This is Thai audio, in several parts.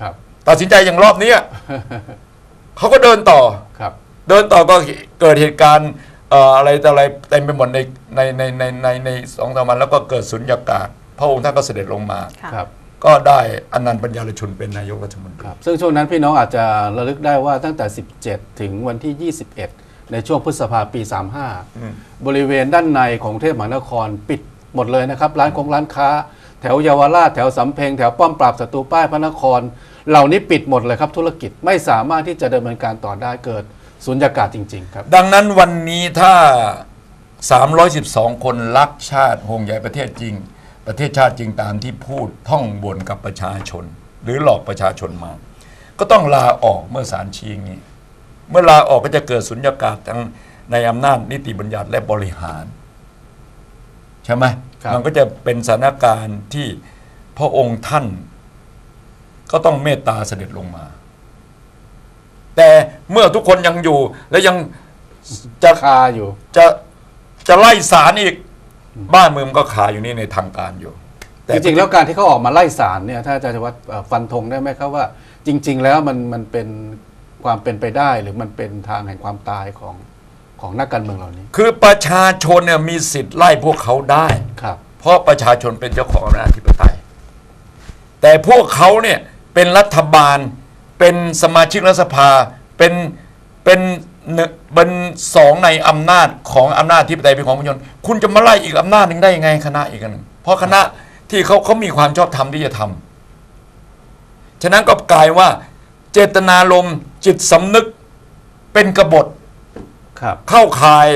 ครับ ตัดสินใจอย่างรอบเนี้ยเขาก็เดินต่อครับ เดินต่อก็เกิดเหตุการณ์เอ่ออะไรต่ออะไรเต็มไปหมดในในในในในในสองสามวันแล้วก็เกิดสุญญากาศ พระองค์ท่านก็เสด็จลงมาค่ะครับก็ได้อนันต์ปัญญารชุนเป็นนายกรัฐมนตครีรับซึ่งช่วงนั้นพี่น้องอาจจะระลึกได้ว่าตั้งแต่ 17 ถึงวันที่ 21 ในช่วงพฤษภาปีอืม35 บริเวณด้านในของกรุงเทพมหานครปิดหมดเลยนะครับ ร้านคงร้านค้า แถวเยาวราชแถวสำเพ็งแถวป้อมปราบศัตรูป้ายพระนคร เหล่านี้ปิดหมดเลยครับธุรกิจไม่สามารถที่จะดำเนินการต่อได้เกิดสุญญากาศจริง ๆ ครับ ดังนั้นวันนี้ถ้า 312 คนรักชาติห่วงใยประเทศจริง ประเทศชาติจริงตามที่พูดท่องบนกับประชาชน หรือหลอกประชาชนมา ก็ต้องลาออกเมื่อศาลชี้อย่างนี้ เมื่อลาออกก็จะเกิดสุญญากาศทั้งในอำนาจนิติบัญญัติและบริหาร ใช่ไหม มันก็จะเป็นสถานการณ์ที่พระองค์ท่านก็ต้องเมตตาเสด็จลงมา แต่เมื่อทุกคนยังอยู่ และยังจะคาอยู่ จะจะไล่สารอีกบ้านเมืองก็ขาอยู่นี่ในทางการอยู่ แต่จริงๆแล้วการที่เขาออกมาไล่ศาลเนี่ยถ้าอาจารย์วัดฟันธงได้ไหมครับว่า จริง ๆ แล้วมันมันเป็นความเป็นไปได้หรือมันเป็นทางแห่งความตายของ ของนักการเมืองเหล่านี้ คือประชาชนเนี่ยมีสิทธิ์ไล่พวกเขาได้ ครับ เพราะประชาชนเป็นเจ้าของอำนาจอธิปไตย แต่พวกเขาเนี่ยเป็นรัฐบาล เป็นสมาชิกรัฐสภา เป็นเป็นหนึ่งเป็นสองในอำนาจของอำนาจอธิปไตยเป็นของประชาชนคุณจะมาไล่อีกอำนาจหนึ่งได้ยังไงคณะอีกอันหนึ่งเพราะคณะที่เขาเขามีความชอบธรรมที่จะทำฉะนั้นก็กลายว่า เจตนารมณ์จิตสำนึกเป็นกบฏครับ เข้าข่าย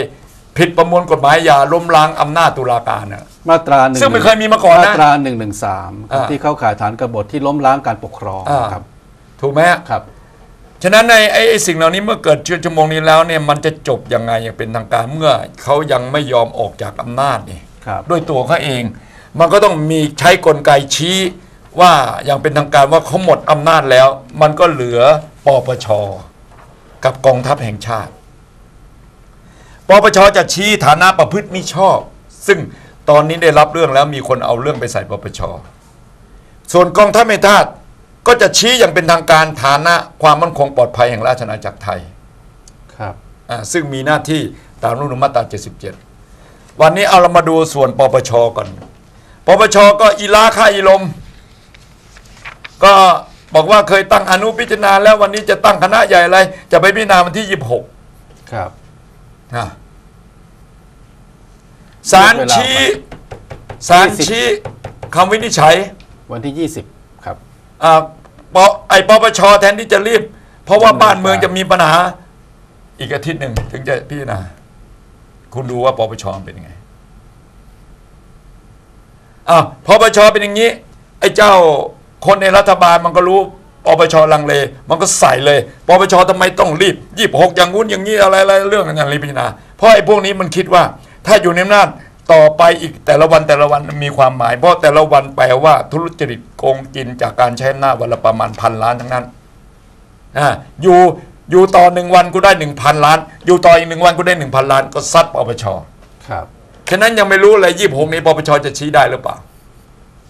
ผิดประมวลกฎหมายอย่าล้มล้างอำนาจตุลาการน่ะมาตราหนึ่งซึ่งไม่เคยมีมาก่อนนะมาตราหนึ่งหนึ่งสามอ่าที่เข้าข่ายฐานกบฏที่ล้มล้างการปกครองอ่าครับ ถูกไหมฮะครับฉะนั้นในไอ้ไอ้สิ่งเหล่านี้เมื่อเกิดชั่วโมงนี้แล้วเนี่ยมันจะจบยังไงอย่างเป็นทางการเมื่อเขายังไม่ยอมออกจากอำนาจนี่ครับด้วยตัวเขาเอง มันก็ต้องมีใช้กลไกชี้ว่าอย่างเป็นทางการว่าเขาหมดอำนาจแล้ว มันก็เหลือปปชกับกองทัพแห่งชาติ ปปชจะชี้ฐานะประพฤติมิชอบ ซึ่งตอนนี้ได้รับเรื่องแล้วมีคนเอาเรื่องไปใส่ปปช ส่วนกองทัพแห่งชาติก็จะชี้อย่างเป็นทางการฐานะความมั่นคงปลอดภัยแห่งราชอาณาจักรไทยครับอ่าซึ่งมีหน้าที่ตามรัฐธรรมนูญมาตรา 77 วันนี้เอาเรามาดูส่วนปปชก่อน ปปชก็อีลาค่าอีลม ก็บอกว่าเคยตั้งอนุพิจารณาแล้ววันนี้จะตั้งคณะใหญ่อะไร จะไปพิจารณาวันที่ 26 ครับ นะศาลชี้ศาลชี้คำวินิจฉัยวันที่ 20 ครับอ่าปไอปปชแทนที่จะรีบ เพราะว่าบ้านเมืองจะมีปัญหา อีกอาทิตย์หนึ่งถึงจะพิจารณาคุณดูว่าปปชเป็นยังไงอ้าวปปชเป็นอย่างนี้ ไอ้เจ้าคนในรัฐบาลมันก็รู้ ปปชลังเล มันก็ใส่เลยปปชทำไมต้องรีบยี่บหกอย่างงู้นอย่างนี้อะไรอะไรเรื่องอย่างรีบพิจารณาเพราะไอ้พวกนี้มันคิดว่า ถ้าอยู่ในอำนาจต่อไปอีกแต่ละวันแต่ละวันมีความหมาย เพราะแต่ละวันแปลว่าธุรกิจโกงกินจากการใช้อำนาจวันละประมาณพันล้านทั้งนั้นอ่าอยู่อยู่ต่อหนึ่งวันกูได้หนึ่งพันล้าน อยู่ต่ออีกหนึ่งวันกูได้หนึ่งพันล้าน ก็ซัดปปชครับแค่นั้นยังไม่รู้เลยยี่หกนี้ปปชจะชี้ได้หรือเปล่า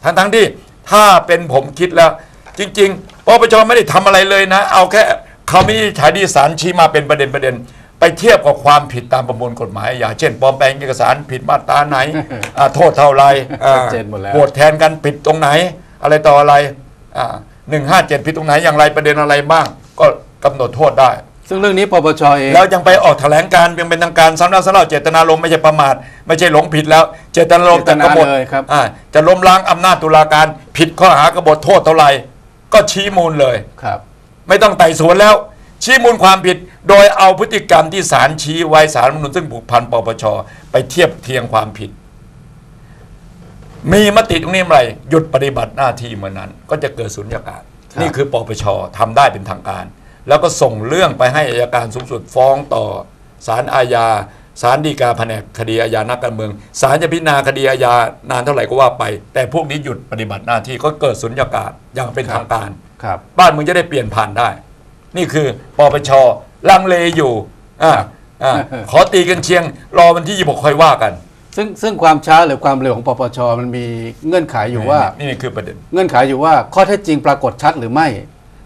ทั้งทั้งที่ถ้าเป็นผมคิดแล้ว จริง ๆ ปปชไม่ได้ทำอะไรเลยนะ เอาแค่คำวินิจฉัยที่ศาลชี้มาเป็นประเด็นประเด็น ไปเทียบกับความผิดตามประมวลกฎหมายอาญาเช่นปลอมแปลงเอกสารผิดมาตราไหนอ่าโทษเท่าไหรอ่าชัดเจนหมดแล้วโหวตแทนกันผิดตรงไหน อะไรต่ออะไรหนึ่งห้าเจ็ดผิดตรงไหนอย่างไรประเด็นอะไรบ้าง ก็กำหนดโทษได้ ซึ่งเรื่องนี้ปปชเองแล้วยังไปออกแถลงการณ์ยังเป็นทางการสำนักสำนักเจตนารมณ์ไม่ใช่ประมาทไม่ใช่หลงผิดแล้ว เจตนารมณ์แต่กบฏเลยครับอ่าจะล้มล้างอำนาจตุลาการผิดข้อหากบฏโทษเท่าไหร่ ก็ชี้มูลเลย ครับ ไม่ต้องไต่สวนแล้ว ชี้มูลความผิด โดยเอาพฤติกรรมที่ศาลชี้ไว้ศาลรัฐธรรมนุนซึ่งผูกพันปปชไปเทียบเทียงความผิด มีมติตรงนี้เมื่อไหร่หยุดปฏิบัติหน้าที่เมื่อนั้น ก็จะเกิดสุญญากาศ ครับ นี่คือปปชทำได้เป็นทางการ แล้วก็ส่งเรื่องไปให้อายการสูงสุดฟ้องต่อศาลอาญา ศาลฎีกาแผนกคดีอาญานักการเมืองศาลจะพิจารณาคดีอาญานานเท่าไหร่ก็ว่าไป แต่พวกนี้หยุดปฏิบัติหน้าที่ก็เกิดสุญญากาศอย่างเป็นทางการ ครับ บ้านเมึงจะได้เปลี่ยนผ่านได้ นี่คือปปชลังเลอยู่อ่าอ่าขอตีกันเชียง รอวันที่26ค่อยว่ากันซึ่งซึ่งความช้าหรือความเร็วของปปชมันมีเงื่อนไขอยู่ว่านี่นี่คือประเด็น เงื่อนไขอยู่ว่าข้อเท็จจริงปรากฏชัดหรือไม่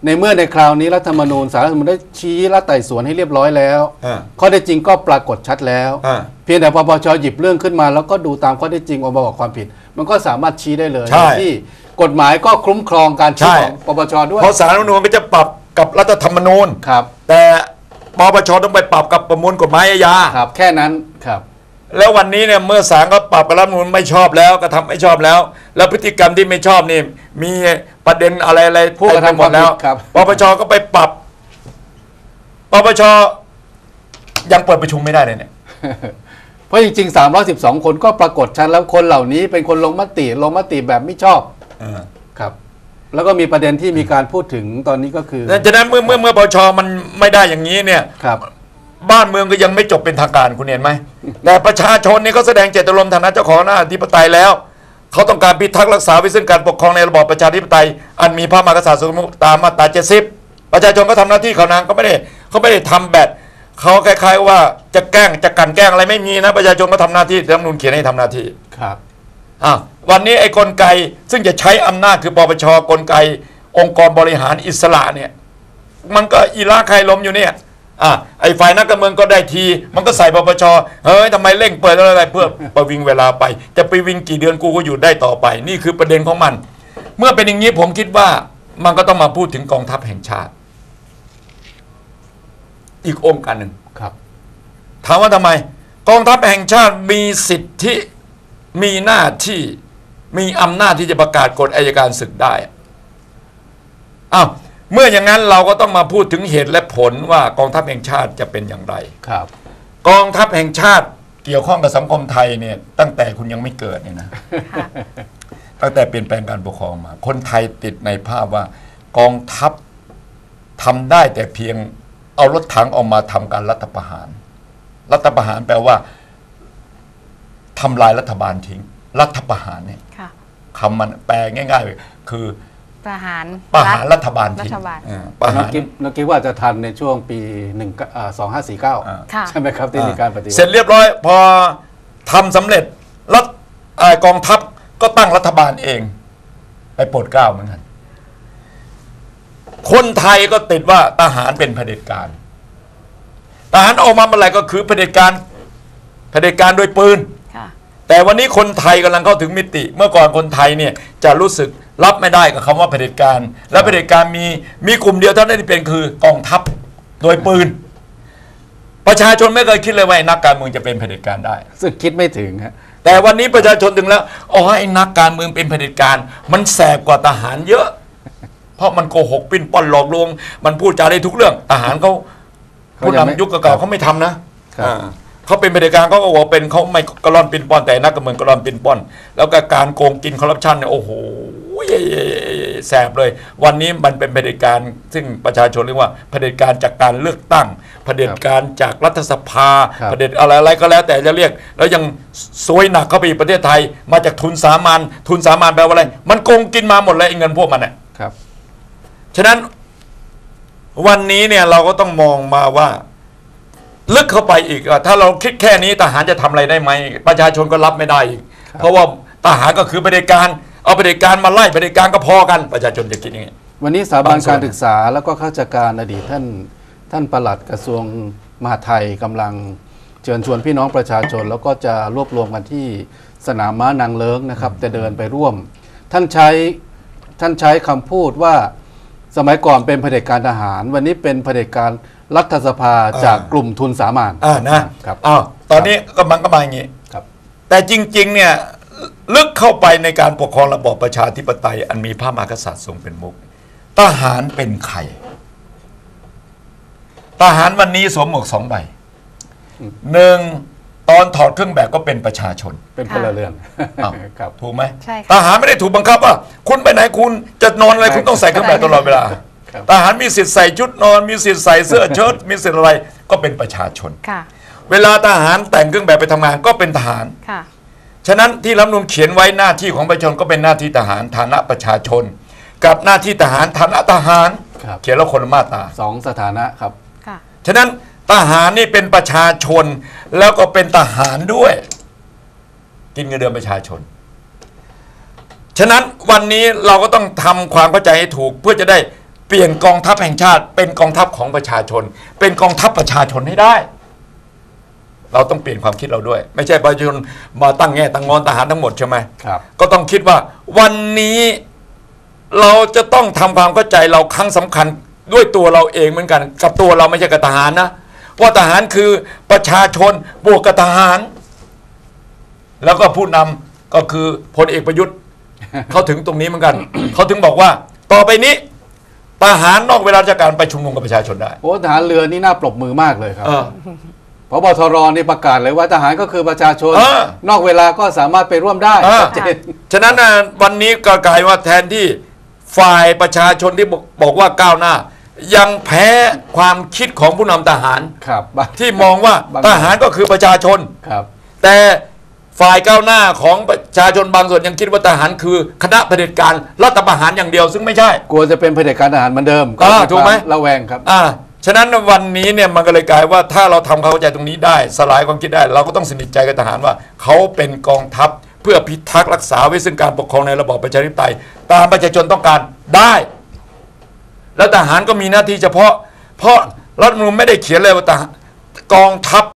ในเมื่อในคราวนี้รัฐธรรมนูญสารรัฐธรรมนูญได้ชี้และไต่สวนให้เรียบร้อยแล้ว อ่า ข้อเท็จจริงก็ปรากฏชัดแล้ว อ่า เพียงแต่ปปชหยิบเรื่องขึ้นมา แล้วก็ดูตามข้อเท็จจริงออกมาบอกความผิด มันก็สามารถชี้ได้เลยใช่ที่กฎหมายก็คุ้มครองการชี้ใช่ ของปปชด้วยเพราะสารรัฐธรรมนูญก็จะปรับกับรัฐธรรมนูญ ครับแต่ปปชต้องไปปรับกับประมวลกฎหมายอาญา ครับ แค่นั้นครับ แล้ววันนี้เนี่ยเมื่อศาลก็ปรับกับรัฐธรรมนูญไม่ชอบแล้วก็ทำไม่ชอบแล้ว แล้วพฤติกรรมที่ไม่ชอบนี่มีประเด็นอะไรอะไรผู้กระทำหมดแล้วความผิดครับปปชก็ไปปรับปปชยังเปิดประชุมไม่ได้เลยเนี่ยเพราะจริงๆ 312 คนก็ปรากฏชัดแล้วคนเหล่านี้เป็นคนลงมติลงมติแบบไม่ชอบครับ แล้วก็มีประเด็นที่มีการพูดถึงตอนนี้ก็คือฉะนั้นเมื่อเมื่อเมื่อปปชมันไม่ได้อย่างนี้เนี่ยครับ บ้านเมืองก็ยังไม่จบเป็นทางการคุณเห็นไหมแต่ประชาชนนี่ก็แสดงเจตจำนงฐานะเจ้าของหน้าอธิปไตยแล้ว เขาต้องการพิทักษ์รักษาไว้ซึ่งการปกครองในระบอบประชาธิปไตย อันมีพระมหากษัตริย์ทรงเป็นประมุขตามมาตรา70ประชาชนก็ทำหน้าที่เขานางก็ไม่ได้เขาไม่ได้ทำแบบเขาคล้ายๆว่าจะแกล้งจะกลันแกล้งอะไรไม่มีนะประชาชนก็ทำหน้าที่รัฐธรรมนูญเขียนให้ทำหน้าที่ครับอะวันนี้ไอ้กลไกซึ่งจะใช้อำนาจคือปปชกลไก องค์กรบริหารอิสระเนี่ย มันก็อีลาใครลมอยู่เนี่ย อะไอ้ฝ่ายนักการเมืองก็ได้ที มันก็ใส่ปปชเฮ้ยทำไมเร่งเปิดอะไรเพื่อประวิงเวลาไป จะไปวิ่งกี่เดือนกูก็อยู่ได้ต่อไป นี่คือประเด็นของมัน เมื่อเป็นอย่างนี้ผมคิดว่ามันก็ต้องมาพูดถึงกองทัพแห่งชาติ อีกองค์การหนึ่งครับ ถามว่าทำไม กองทัพแห่งชาติมีสิทธิมีหน้าที่มีอำนาจที่จะประกาศกฎอายการศึกได้อ้าว เมื่ออย่างนั้นเราก็ต้องมาพูดถึงเหตุและผลว่ากองทัพแห่งชาติจะเป็นอย่างไร ครับ กองทัพแห่งชาติเกี่ยวข้องกับสังคมไทยเนี่ยตั้งแต่คุณยังไม่เกิดเนี่ยนะค่ะตั้งแต่เปลี่ยนแปลงการปกครองมา คนไทยติดในภาพว่ากองทัพทำได้แต่เพียงเอารถถังออกมาทำการรัฐประหาร รัฐประหารแปลว่าทำลายรัฐบาลทิ้ง รัฐประหารเนี่ย ค่ะ คำมันแปลง่ายๆ คือ ประหารประหารรัฐบาลทิ้งรัฐบาล อ่าประน้อหางรกิ๊บน้องกิ๊บว่าจะทันในช่วงปี1อ่า2549ค่ะใช่ไหมครับที่มีการปฏิวัเสร็จติเรียบร้อย พอทำสำเร็จรัฐเอ่อกองทัพก็ตั้งรัฐบาลเอง ไปโปรดเกล้าเหมือนกัน คนไทยก็ติดว่าทหารเป็นเผด็จการทหารออกมาเมื่อไหร่ก็คือเผด็จการเผด็จการโดยปืน ค่ะ แต่วันนี้คนไทยกำลังเข้าถึงมิติ เมื่อก่อนคนไทยเนี่ยจะรู้สึก รับไม่ได้กับคำว่าเผด็จการ และเผด็จการมีมีกลุ่มเดียวเท่านั้นที่เป็นคือกองทัพโดยปืน ประชาชนไม่เคยคิดเลยว่าไอ้นักการเมืองจะเป็นเผด็จการได้ ซึ่งคิดไม่ถึงฮะแต่วันนี้ประชาชนถึงแล้วอ๋อไอ้นักการเมืองเป็นเผด็จการ มันแสบกว่าทหารเยอะ เพราะมันโกหกปิ้นป้อนหลอกลวง มันพูดจาได้ทุกเรื่องทหารเขาเขาผู้ยังไม่นำยุคเก่าๆเขาไม่ทำนะ ครับ อ่า เขาเป็นเผด็จการเขาก็บอกว่าเป็นเขาไม่กระล่อนปิ้นป้อนแต่นักการเมืองกระล่อนปิ้นป้อน แล้วก็การโกงกินคอร์รัปชันเนี่ยโอ้โหแสบเลย วันนี้มันเป็นเผด็จการซึ่งประชาชนเรียกว่าเผด็จการจากการเลือกตั้งเผด็จการจากรัฐสภาครับเผด็จอะไรอะไรก็แล้ว แต่จะเรียก แล้วยังซวยหนักเข้าไปอีกประเทศไทย มาจากทุนสามัญทุนสามัญแปลว่าอะไร มันโกงกินมาหมดเลยไอ้เงินพวกมันเนี่ยครับฉะนั้นวันนี้เนี่ยเราก็ต้องมองมาว่า ลึกเข้าไปอีกว่าถ้าเราคิดแค่นี้ทหารจะทำอะไรได้ไหมประชาชนก็รับไม่ได้อีก เพราะว่าทหารก็คือเผด็จการ เอาเผด็จการมาไล่เผด็จการก็พอกันประชาชนจะคิดอย่างนี้ วันนี้สถาบันบางส่วน การศึกษาแล้วก็ข้าราชการอดีตท่านท่านปลัดกระทรวงมหาดไทยกำลังเชิญชวนพี่น้องประชาชน แล้วก็จะรวบรวมกันที่สนามม้านางเลิงนะครับจะเดินไปร่วม ท่านใช้ท่านใช้คำพูดว่าสมัยก่อนเป็นเผด็จการทหาร วันนี้เป็นเผด็จการ รัฐสภาจากกลุ่มทุนสามัญอ่านะครับอ้าวตอนนี้ก็มันก็มาอย่างนี้ครับ แต่จริง ๆ เนี่ยลึกเข้าไปในการปกครองระบอบประชาธิปไตย อันมีพระมหากษัตริย์ทรงเป็นมุขทหารเป็นใครทหารวันนี้สวมหมวกสองใบหนึ่งตอนถอดเครื่องแบบก็เป็นประชาชน เป็นพลเรือนอ้าวครับถูกไหมใช่ค่ะทหารไม่ได้ถูกบังคับว่าคุณไปไหนคุณจะนอนอะไรคุณต้องใส่เครื่องแบบตลอดเวลาครับ ทหารมีสิทธิ์ใส่ชุดนอน มีสิทธิ์ใส่เสื้อเชิ้ตมีสิทธิ์อะไรก็เป็นประชาชน ค่ะ เวลาทหารแต่งเครื่องแบบไปทำงานก็เป็นทหาร ค่ะ ฉะนั้นที่รัฐธรรมนูญเขียนไว้หน้าที่ของประชาชนก็เป็นหน้าที่ทหารฐานะประชาชน กับหน้าที่ทหารฐานะทหาร ครับ เขียนแล้วคนละมาตรา สองสถานะครับ ค่ะ ฉะนั้นทหารนี่เป็นประชาชนแล้วก็เป็นทหารด้วย กินเงินเดือนประชาชน ฉะนั้นวันนี้เราก็ต้องทำความเข้าใจให้ถูกเพื่อจะได้ เปลี่ยนกองทัพแห่งชาติ เป็นกองทัพของประชาชน เป็นกองทัพประชาชนให้ได้ เราต้องเปลี่ยนความคิดเราด้วย ไม่ใช่ประชาชนมาตั้งแง่ตั้งงอนทหารทั้งหมดใช่ไหมครับ ก็ต้องคิดว่าวันนี้เราจะต้องทำความเข้าใจเราครั้งสำคัญด้วยตัวเราเองเหมือนกัน กับตัวเราไม่ใช่กับทหารนะว่าทหารคือประชาชนบวกกับทหาร แล้วก็ผู้นำก็คือพลเอกประยุทธ์เขาถึงตรงนี้เหมือนกัน เขาถึงบอกว่า ต่อไปนี้ ทหารนอกเวลาราชการไปชุมนุมกับประชาชนได้ โอ้ทหารเรือนี่น่าปรบมือมากเลยครับเออ พบทรนี่ประกาศเลยว่าทหารก็คือประชาชน เออนอกเวลาก็สามารถไปร่วมได้เออ ชัดเจน ฉะนั้นนะวันนี้ก็กลายว่าแทนที่ฝ่ายประชาชนที่บอกบอกว่าก้าวหน้า ยังแพ้ความคิดของผู้นำทหาร ครับบาง ที่มองว่าบาง ทหารก็คือประชาชน ครับ แต่ ฝ่ายก้าวหน้าของประชาชนบางส่วนยังคิดว่าทหารคือคณะเผด็จการรัฐประหารอย่างเดียวซึ่งไม่ใช่ กลัวจะเป็นเผด็จการทหารเหมือนเดิมอ่าถูกไหม ระแวงครับ อ่าฉะนั้นวันนี้เนี่ยมันก็เลยกลายว่าถ้าเราทำความเข้าใจตรงนี้ได้ สลายความคิดได้ เราก็ต้องสนิทใจกับทหารว่า เขาเป็นกองทัพเพื่อพิทักษ์รักษาไว้ซึ่งการปกครองในระบอบประชาธิปไตย ตามประชาชนต้องการได้ แล้วทหารก็มีหน้าที่เฉพาะ เพราะรัฐธรรมนูลไม่ได้เขียนเลยว่าทหารกองทัพ